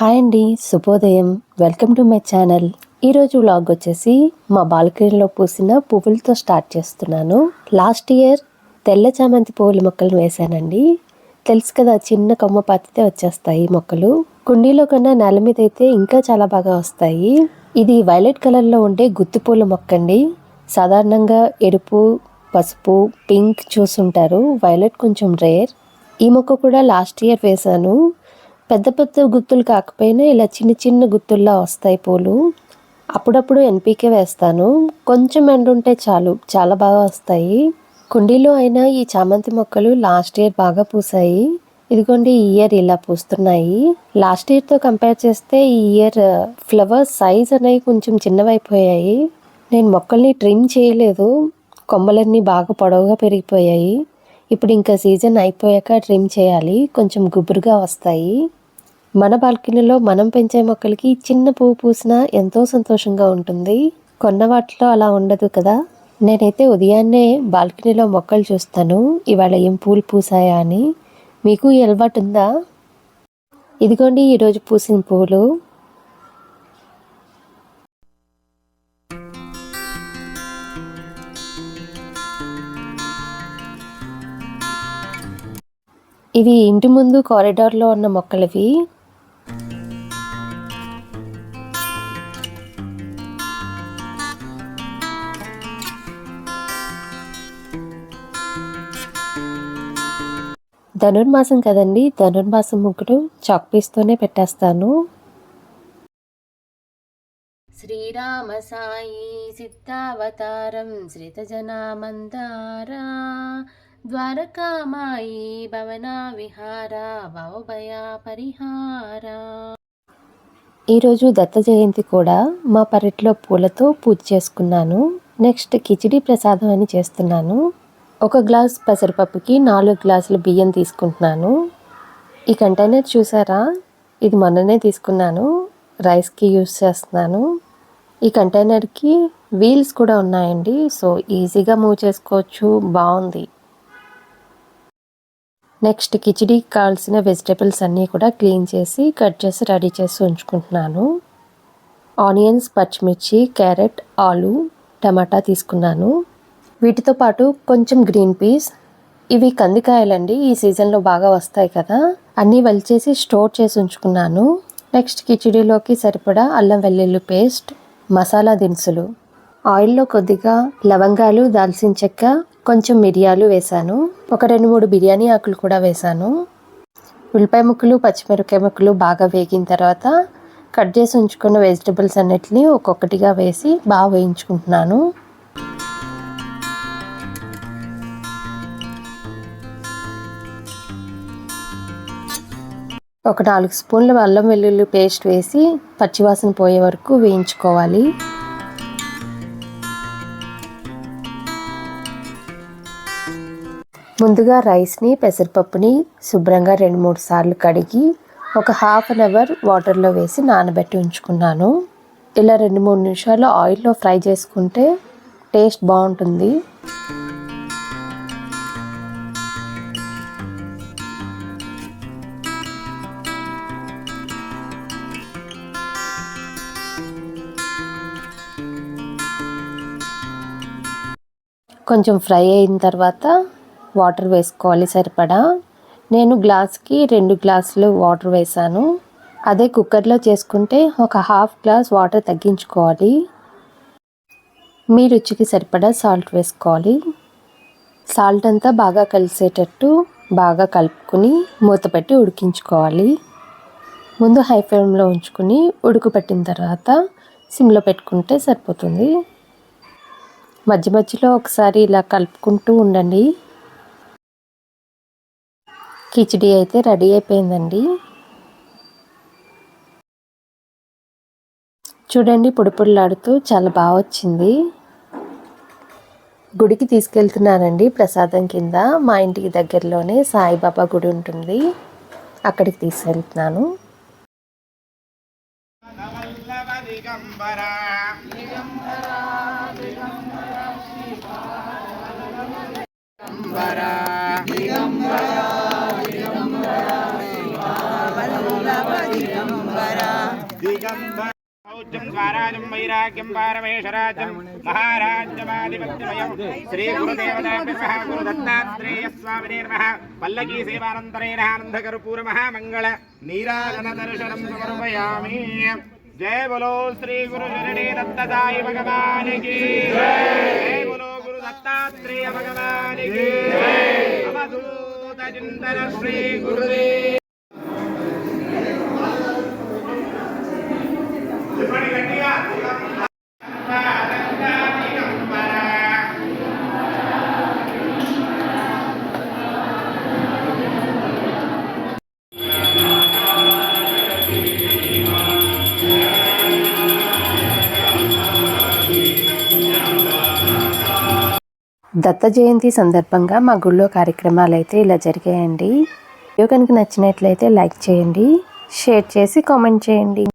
Hi అండి శుభోదయం. Welcome to my channel. ఈరోజు వ్లాగ్ వచ్చేసి మా బాల్కనీలో పూసిన పువ్వులతో స్టార్ట్ చేస్తున్నాను. లాస్ట్ ఇయర్ తెల్ల చామంతి పువ్వుల మొక్కలు వేశానండి. తెలుసు కదా చిన్న కొమ్మ పాతితే వచ్చేస్తాయి మొక్కలు. కుండీలో కన్నా నెల మీద అయితే ఇంకా చాలా బాగా వస్తాయి. ఇది వైలెట్ కలర్లో ఉండే గుత్తి పూల మొక్క అండి సాధారణంగా ఎరుపు పసుపు పింక్ చూసుంటారు. వైలెట్ కొంచెం రేర్. ఈ మొక్క కూడా లాస్ట్ ఇయర్ వేశాను. పెద్ద పెద్ద గుత్తులు కాకపోయినా ఇలా చిన్న చిన్న గుత్తుల్లా వస్తాయి పూలు. అప్పుడప్పుడు ఎన్పీకే వేస్తాను. కొంచెం ఎండుంటే చాలు చాలా బాగా వస్తాయి. కుండీలో అయినా ఈ చామంతి మొక్కలు లాస్ట్ ఇయర్ బాగా పూసాయి. ఇదిగోండి ఈ ఇయర్ ఇలా పూస్తున్నాయి. లాస్ట్ ఇయర్తో కంపేర్ చేస్తే ఈ ఇయర్ ఫ్లవర్స్ సైజ్ అనేవి కొంచెం చిన్నవైపోయాయి. నేను మొక్కల్ని ట్రిమ్ చేయలేదు. కొమ్మలన్నీ బాగా పొడవుగా పెరిగిపోయాయి. ఇప్పుడు ఇంకా సీజన్ అయిపోయాక ట్రిమ్ చేయాలి. కొంచెం గుబురుగా వస్తాయి. మన బాల్కనీలో మనం పెంచే మొక్కలకి చిన్న పువ్వు పూసినా ఎంతో సంతోషంగా ఉంటుంది. కొన్న వాటిలో అలా ఉండదు కదా. నేనైతే ఉదయాన్నే బాల్కనీలో మొక్కలు చూస్తాను. ఇవాళ ఏం పూలు పూసాయా అని. మీకు అలవాటు ఉందా? ఇదిగోండి ఈరోజు పూసిన పూలు. ఇవి ఇంటి ముందు కారిడార్లో ఉన్న మొక్కలవి. ధనుర్మాసం కదండి. ధనుర్మాసం ముగ్గులు చాక్ పీస్తోనే పెట్టేస్తాను. శ్రీరామ సాయి సిద్ధావతారం శ్రీతజనామందారా. ద్వారకామాయి భవన విహార భవభయ పరిహార ఈరోజు దత్త జయంతి కూడా మా పెరట్లో పూలతో పూజ చేసుకున్నాను. నెక్స్ట్ కిచిడి ప్రసాదం అని చేస్తున్నాను. ఒక గ్లాస్ పెసరపప్పుకి నాలుగు గ్లాసుల బియ్యం తీసుకుంటున్నాను. ఈ కంటైనర్ చూసారా? ఇది మొన్ననే తీసుకున్నాను. రైస్కి యూస్ చేస్తున్నాను. ఈ కంటైనర్కి వీల్స్ కూడా ఉన్నాయండి. సో ఈజీగా మూవ్ చేసుకోవచ్చు. బాగుంది. నెక్స్ట్ కిచిడీకి కావాల్సిన వెజిటేబుల్స్ అన్నీ కూడా క్లీన్ చేసి కట్ చేసి రెడీ చేసి ఉంచుకుంటున్నాను. ఆనియన్స్ పచ్చిమిర్చి క్యారెట్ ఆలు టమాటా తీసుకున్నాను. వీటితో పాటు కొంచెం గ్రీన్ పీస్. ఇవి కందికాయలండి ఈ సీజన్లో బాగా వస్తాయి కదా. అన్నీ వలిచేసి స్టోర్ చేసి ఉంచుకున్నాను. నెక్స్ట్ కిచిడీలోకి సరిపడా అల్లం వెల్లుల్లి పేస్ట్ మసాలా దినుసులు. ఆయిల్లో కొద్దిగా లవంగాలు దాల్చిన చెక్క కొంచెం మిరియాలు వేశాను. ఒక రెండు మూడు బిర్యానీ ఆకులు కూడా వేశాను. ఉల్లిపాయ ముక్కలు పచ్చిమిరపకాయ ముక్కలు బాగా వేగిన తర్వాత కట్ చేసి ఉంచుకున్న వెజిటబుల్స్ అన్నిటిని ఒక్కొక్కటిగా వేసి బాగా వేయించుకుంటున్నాను. ఒక నాలుగు స్పూన్ల అల్లం వెల్లుల్లి పేస్ట్ వేసి పచ్చివాసన పోయే వరకు వేయించుకోవాలి. ముందుగా రైస్ని పెసరపప్పుని శుభ్రంగా రెండు మూడు సార్లు కడిగి ఒక హాఫ్ అన్ అవర్ వాటర్లో వేసి నానబెట్టి ఉంచుకున్నాను. ఇలా రెండు మూడు నిమిషాలు ఆయిల్లో ఫ్రై చేసుకుంటే టేస్ట్ బాగుంటుంది. కొంచెం ఫ్రై అయిన తర్వాత వాటర్ వేసుకోవాలి సరిపడా. నేను గ్లాస్కి రెండు గ్లాసులు వాటర్ వేసాను. అదే కుక్కర్లో చేసుకుంటే ఒక హాఫ్ గ్లాస్ వాటర్ తగ్గించుకోవాలి. మీ రుచికి సరిపడా సాల్ట్ వేసుకోవాలి. సాల్ట్ అంతా బాగా కలిసేటట్టు బాగా కలుపుకొని మూత పెట్టి ఉడికించుకోవాలి. ముందు హై ఫ్లేమ్లో ఉంచుకుని ఉడుకుపెట్టిన తర్వాత సిమ్లో పెట్టుకుంటే సరిపోతుంది. మధ్య మధ్యలో ఒకసారి ఇలా కలుపుకుంటూ ఉండండి. కిచిడి అయితే రెడీ అయిపోయిందండి. చూడండి పొడిపొడిలాడుతూ చాలా బాగా వచ్చింది. గుడికి తీసుకెళ్తున్నానండి ప్రసాదం కింద. మా ఇంటికి దగ్గరలోనే సాయిబాబా గుడి ఉంటుంది. అక్కడికి తీసుకెళ్తున్నాను. దిగంబర దిగంబర ౌజ్యం స్వరాజం వైరాగ్యం పారమేశ్వరాజ్యం మహారాజ్యమాధిపత్యమయం. శ్రీ గురుదేవతాభ్యర్మః గురుదత్తాత్రేయ స్వామినే నమః. పల్లకీ సేవానంతరేణ ఆనందకర్పూర మహామంగళ నీరాజన దర్శనం సమర్పయామి. జయ బలో శ్రీ గురు శరణే దత్త సాయి భగవానికి. జయ బలో గురు దత్తాత్రేయ భగవానికి దత్త జయంతి సందర్భంగా మా గుళ్ళో కార్యక్రమాలు అయితే ఇలా జరిగాయండి. వీడియో కనుక నచ్చినట్లయితే లైక్ చేయండి షేర్ చేసి కామెంట్ చేయండి.